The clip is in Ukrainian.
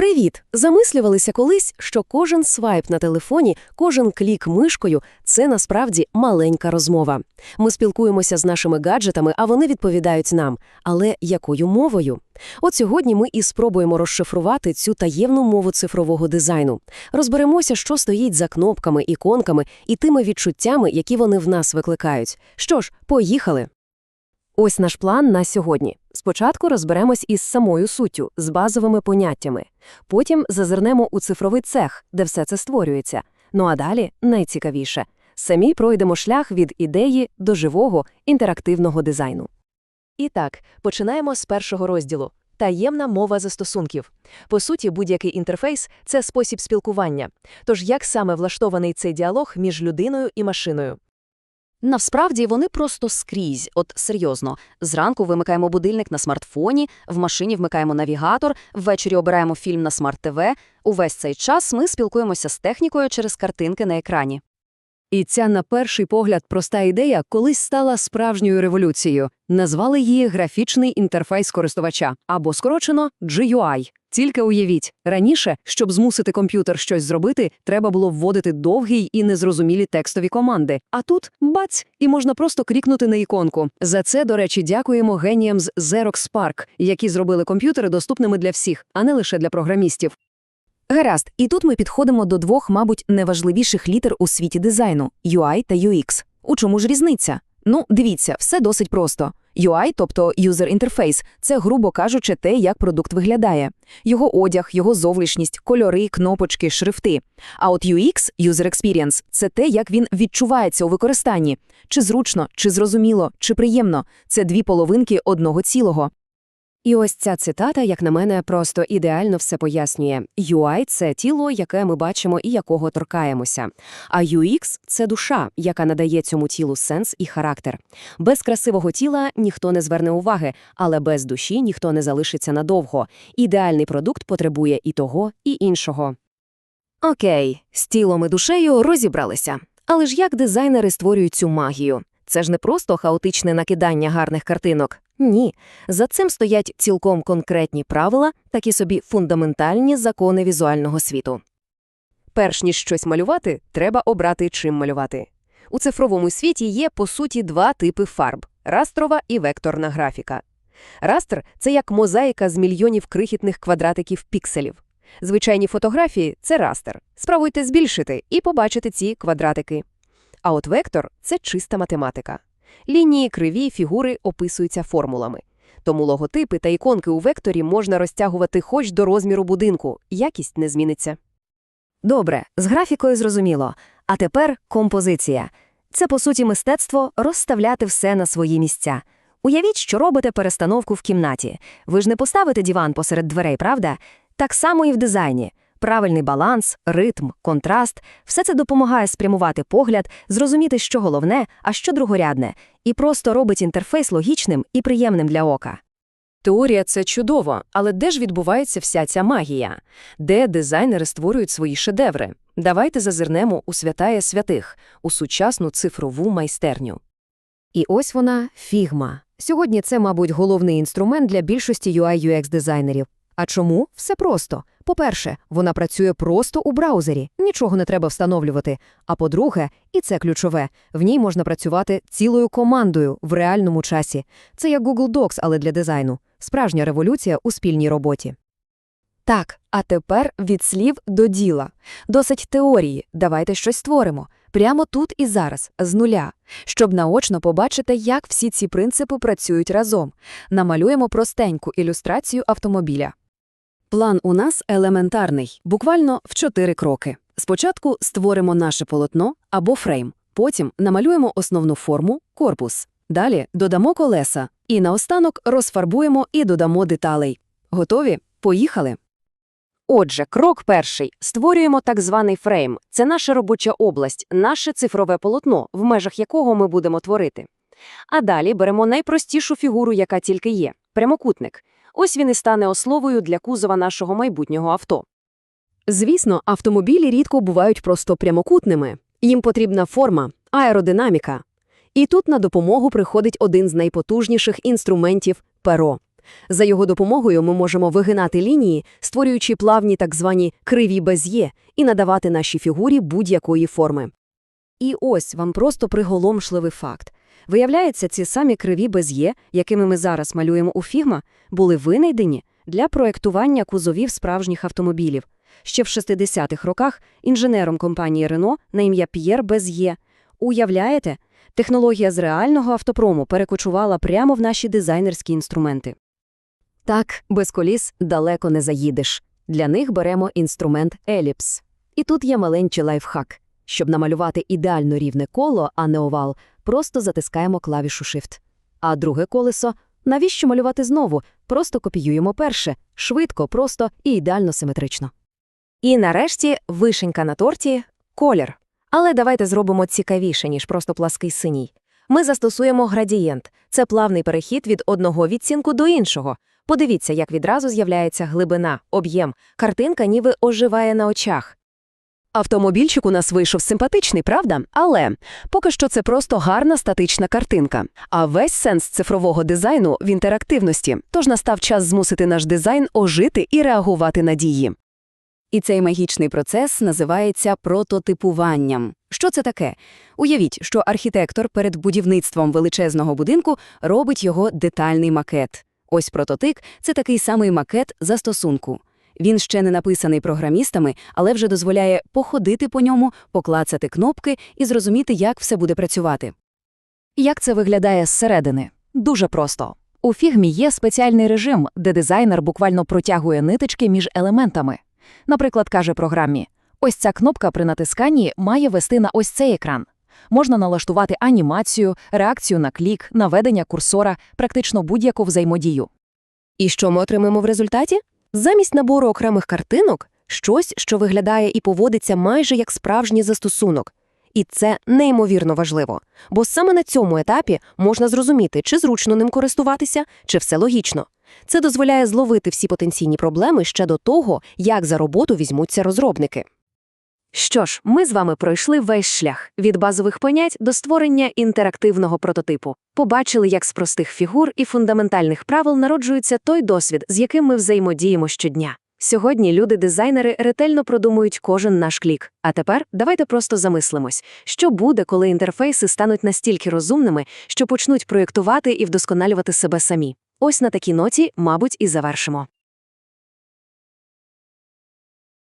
Привіт! Замислювалися колись, що кожен свайп на телефоні, кожен клік мишкою це насправді маленька розмова. Ми спілкуємося з нашими гаджетами, а вони відповідають нам. Але якою мовою? От сьогодні ми і спробуємо розшифрувати цю таємну мову цифрового дизайну. Розберемося, що стоїть за кнопками, іконками і тими відчуттями, які вони в нас викликають. Що ж, поїхали! Ось наш план на сьогодні. Спочатку розберемось із самою суттю, з базовими поняттями. Потім зазирнемо у цифровий цех, де все це створюється. Ну а далі найцікавіше. Самі пройдемо шлях від ідеї до живого інтерактивного дизайну. І так, починаємо з першого розділу. Таємна мова застосунків. По суті, будь-який інтерфейс це спосіб спілкування. Тож як саме влаштований цей діалог між людиною і машиною? Насправді вони просто скрізь, от серйозно. Зранку вимикаємо будильник на смартфоні, в машині вмикаємо навігатор, ввечері обираємо фільм на смарт-ТВ. Увесь цей час ми спілкуємося з технікою через картинки на екрані. І ця, на перший погляд, проста ідея колись стала справжньою революцією. Назвали її графічний інтерфейс користувача або скорочено GUI. Тільки уявіть, раніше, щоб змусити комп'ютер щось зробити, треба було вводити довгі і незрозумілі текстові команди. А тут бац, і можна просто крікнути на іконку. За це, до речі, дякуємо геніям з Xerox Spark, які зробили комп'ютери доступними для всіх, а не лише для програмістів. Гаразд, і тут ми підходимо до двох, мабуть, найважливіших літер у світі дизайну UI та UX. У чому ж різниця? Ну, дивіться, все досить просто. UI, тобто User Interface, це, грубо кажучи, те, як продукт виглядає. Його одяг, його зовнішність, кольори, кнопочки, шрифти. А от UX, User Experience, це те, як він відчувається у використанні. Чи зручно, чи зрозуміло, чи приємно. Це дві половинки одного цілого. І ось ця цитата, як на мене, просто ідеально все пояснює. UI – це тіло, яке ми бачимо і якого торкаємося. А UX – це душа, яка надає цьому тілу сенс і характер. Без красивого тіла ніхто не зверне уваги, але без душі ніхто не залишиться надовго. Ідеальний продукт потребує і того, і іншого. Окей, з тілом і душею розібралися. Але ж як дизайнери створюють цю магію? Це ж не просто хаотичне накидання гарних картинок. Ні, за цим стоять цілком конкретні правила, такі собі фундаментальні закони візуального світу. Перш ніж щось малювати, треба обрати, чим малювати. У цифровому світі є, по суті, два типи фарб растрова і векторна графіка. Растр це як мозаїка з мільйонів крихітних квадратиків пікселів. Звичайні фотографії це растер. Спробуйте збільшити і побачити ці квадратики. А от вектор це чиста математика. Лінії, криві, фігури описуються формулами. Тому логотипи та іконки у векторі можна розтягувати хоч до розміру будинку, якість не зміниться. Добре, з графікою зрозуміло. А тепер композиція. Це, по суті, мистецтво розставляти все на свої місця. Уявіть, що робите перестановку в кімнаті. Ви ж не поставите диван посеред дверей, правда? Так само і в дизайні. Правильний баланс, ритм, контраст все це допомагає спрямувати погляд, зрозуміти, що головне, а що другорядне, і просто робить інтерфейс логічним і приємним для ока. Теорія це чудово, але де ж відбувається вся ця магія? Де дизайнери створюють свої шедеври? Давайте зазирнемо у святає святих, у сучасну цифрову майстерню. І ось вона фігма. Сьогодні це, мабуть, головний інструмент для більшості UI-UX-дизайнерів. А чому? Все просто. По-перше, вона працює просто у браузері, нічого не треба встановлювати. А по-друге, і це ключове, в ній можна працювати цілою командою в реальному часі. Це як Google Docs, але для дизайну. Справжня революція у спільній роботі. Так, а тепер від слів до діла. Досить теорії, давайте щось створимо. Прямо тут і зараз, з нуля, щоб наочно побачити, як всі ці принципи працюють разом. Намалюємо простеньку ілюстрацію автомобіля. План у нас елементарний, буквально в чотири кроки. Спочатку створимо наше полотно або фрейм, потім намалюємо основну форму корпус. Далі додамо колеса і наостанок розфарбуємо і додамо деталей. Готові? Поїхали! Отже, крок перший. Створюємо так званий фрейм. Це наша робоча область, наше цифрове полотно, в межах якого ми будемо творити. А далі беремо найпростішу фігуру, яка тільки є прямокутник. Ось він і стане основою для кузова нашого майбутнього авто. Звісно, автомобілі рідко бувають просто прямокутними. Їм потрібна форма, аеродинаміка. І тут на допомогу приходить один з найпотужніших інструментів перо. За його допомогою ми можемо вигинати лінії, створюючи плавні так звані криві без'є і надавати нашій фігурі будь-якої форми. І ось вам просто приголомшливий факт. Виявляється, ці самі криві без'є, якими ми зараз малюємо у Фігма, були винайдені для проєктування кузовів справжніх автомобілів. Ще в 60-х роках інженером компанії Рено на ім'я П'єр Без'є. Уявляєте, технологія з реального автопрому перекочувала прямо в наші дизайнерські інструменти. Так, без коліс далеко не заїдеш. Для них беремо інструмент еліпс. І тут є маленький лайфхак. Щоб намалювати ідеально рівне коло, а не овал, просто затискаємо клавішу Shift. А друге колесо навіщо малювати знову? Просто копіюємо перше, швидко, просто і ідеально симетрично. І нарешті вишенька на торті колір. Але давайте зробимо цікавіше, ніж просто плаский синій. Ми застосуємо градієнт. Це плавний перехід від одного відцінку до іншого. Подивіться, як відразу з'являється глибина, об'єм. Картинка ніби оживає на очах. Автомобільчик у нас вийшов симпатичний, правда? Але поки що це просто гарна статична картинка. А весь сенс цифрового дизайну в інтерактивності. Тож настав час змусити наш дизайн ожити і реагувати на дії. І цей магічний процес називається прототипуванням. Що це таке? Уявіть, що архітектор перед будівництвом величезного будинку робить його детальний макет. Ось прототип – це такий самий макет застосунку. Він ще не написаний програмістами, але вже дозволяє походити по ньому, поклацати кнопки і зрозуміти, як все буде працювати. Як це виглядає зсередини? Дуже просто. У фігмі є спеціальний режим, де дизайнер буквально протягує ниточки між елементами. Наприклад, каже програмі: ось ця кнопка при натисканні має вести на ось цей екран. Можна налаштувати анімацію, реакцію на клік, наведення курсора, практично будь-яку взаємодію. І що ми отримаємо в результаті? Замість набору окремих картинок щось, що виглядає і поводиться майже як справжній застосунок. І це неймовірно важливо, бо саме на цьому етапі можна зрозуміти, чи зручно ним користуватися, чи все логічно. Це дозволяє зловити всі потенційні проблеми ще до того, як за роботу візьмуться розробники. Що ж, ми з вами пройшли весь шлях від базових понять до створення інтерактивного прототипу. Побачили, як з простих фігур і фундаментальних правил народжується той досвід, з яким ми взаємодіємо щодня. Сьогодні люди-дизайнери ретельно продумують кожен наш клік. А тепер давайте просто замислимось, що буде, коли інтерфейси стануть настільки розумними, що почнуть проєктувати і вдосконалювати себе самі. Ось на такій ноті, мабуть, і завершимо.